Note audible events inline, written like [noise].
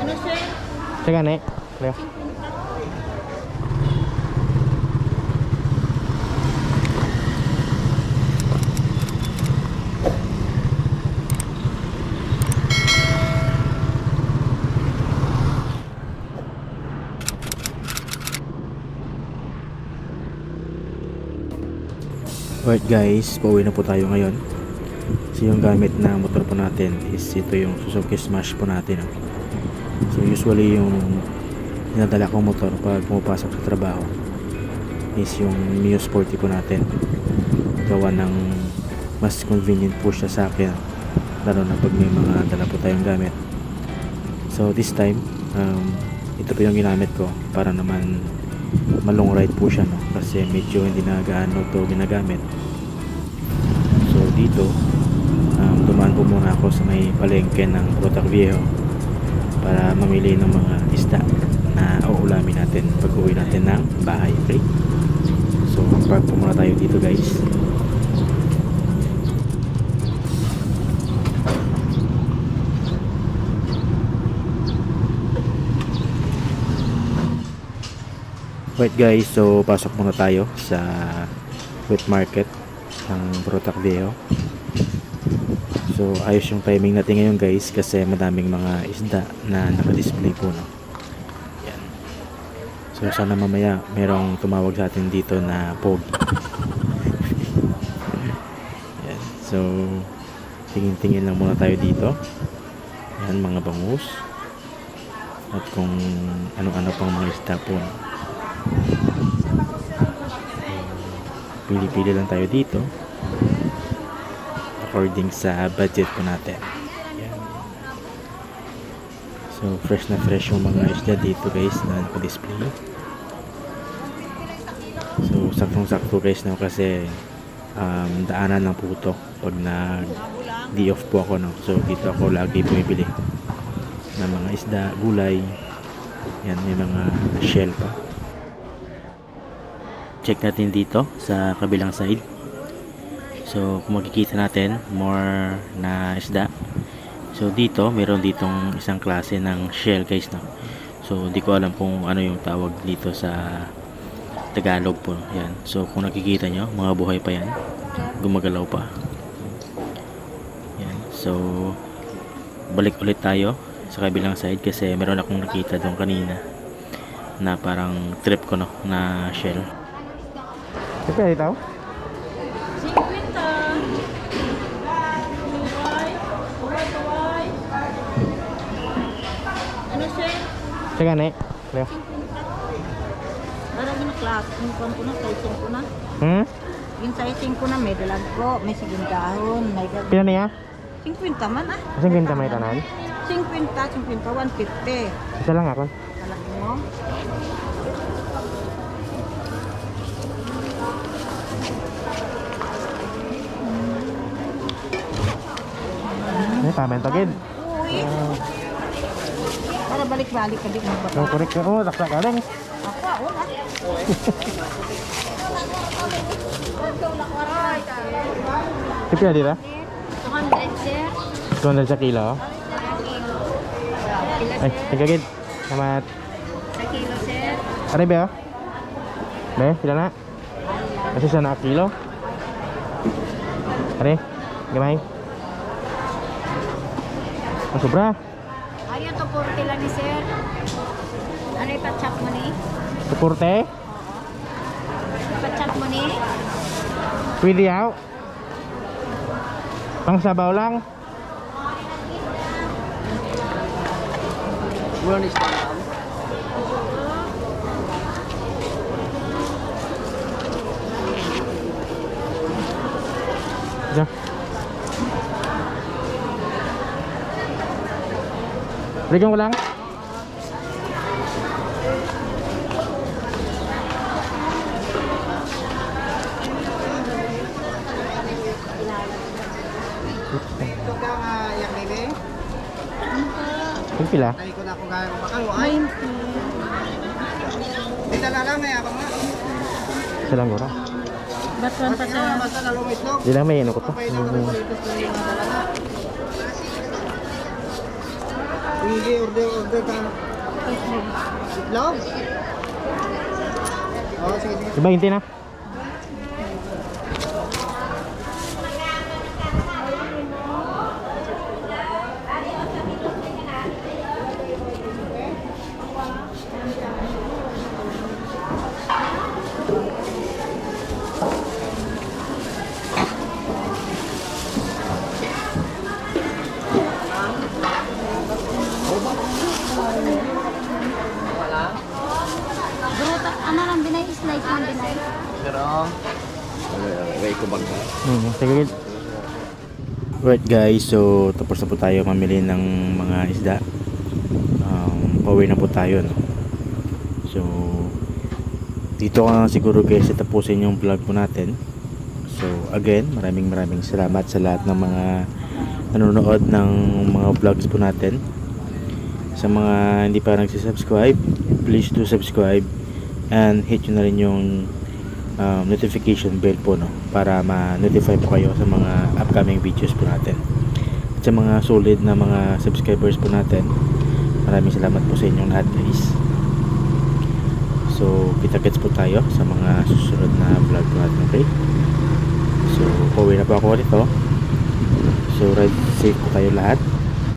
Ano sir? Sa gani? Leo. Right guys, pauwi na po tayo ngayon. So yung gamit na motor po natin is ito yung Suzuki Smash po natin. oh. So usually yung dinadala kong motor pag pumapasok sa trabaho is yung Mio Sporty po natin. Gawa ng mas convenient po siya sa akin lalo na pag may mga dala po tayong gamit. So this time, um, ito po yung ginamit ko para naman malong ride po siya no kasi medyo hindi na gaano to ginagamit. So dito, dumaan po muna ako sa may palengke ng Rotac Viejo para mamili ng mga isda na uulamin natin pag uwi natin ng bahay. Okay? So, park po muna tayo dito guys. Right guys, so pasok muna tayo sa wet market ng Rotac Viejo. So ayos yung timing natin ngayon guys kasi madaming mga isda na naka-display po no. Yan. So sana mamaya merong tumawag sa atin dito na pogi. [laughs] Yan. So tingin-tingin lang muna tayo dito. Yan mga bangus. At kung ano-ano pang mga isda po. No? Pili-pili lang tayo dito according sa budget po natin. So, fresh na fresh yung mga isda dito guys na naka-display. So, saktong-sakto guys na kasi um, daanan lang po ito pag nag day off po ako no. So, dito ako lagi bumibili ng mga isda, gulay. Yan, may mga shell pa. Check natin dito sa kabilang side. So, kung makikita natin, more na isda. So, dito, meron ditong isang klase ng shell guys, no? So, hindi ko alam kung ano yung tawag dito sa Tagalog po. Yan. So, kung nakikita nyo, mga buhay pa yan. Gumagalaw pa. Yan. So, balik ulit tayo sa kabilang side kasi meron akong nakita doon kanina na parang trip ko, no? Na shell. Kasi dito? Sa gani? Leo. Para gina class, yung kwan ko na, sizing ko na. Hmm? Yung sizing ko na, may dalag ko, may siging dahon, may gag... Pila niya? 50 man ah. Kasi binta may tanan. 50, 50, 150. Isa lang ako. Alam mo? Ay, tama yung tagid. Uy. Balik-balik ka din Oh, baba. correct ka. Oh, taksa ka lang. Ako, una. Ito pila dito? 200 sir. 200 sa kilo. Ay, tigagid. Salamat. Sa kilo sir. Aray ba? Be, pila na? Kasi sa na kilo. Aray, gamay. Ang sobra. Ayun to 40 lang ni sir. Ano ipatchak mo ni? Suporte. Ipatchak mo ni? Pwede yaw. Pang sabaw lang. Diyan. Balikan ko lang. Ito. Yung pila. Ay ko na kung gaya ko bakal. Ay. Dito na lang eh ako nga. Isa lang gura. Batuan pa Basta sa... basta lalong itlog. Hindi lang may ano ko to. Na ako dito sa mga talaga. Hindi, order, order ka. Itlog? Oo, sige, sige. Diba hindi na? Binay. Hmm, sige. Right guys, so tapos na po tayo mamili ng mga isda. Um, pauwi na po tayo, no? So, dito ka na siguro guys tapusin yung vlog po natin. So, again, maraming maraming salamat sa lahat ng mga nanonood ng mga vlogs po natin. Sa mga hindi pa nagsisubscribe, please do subscribe and hit nyo na rin yung um, notification bell po no para ma-notify po kayo sa mga upcoming videos po natin. At sa mga solid na mga subscribers po natin, maraming salamat po sa inyong lahat guys. So, kita-kits po tayo sa mga susunod na vlog po natin, okay? So, pauwi na po ako nito. So, ride safe po tayo lahat.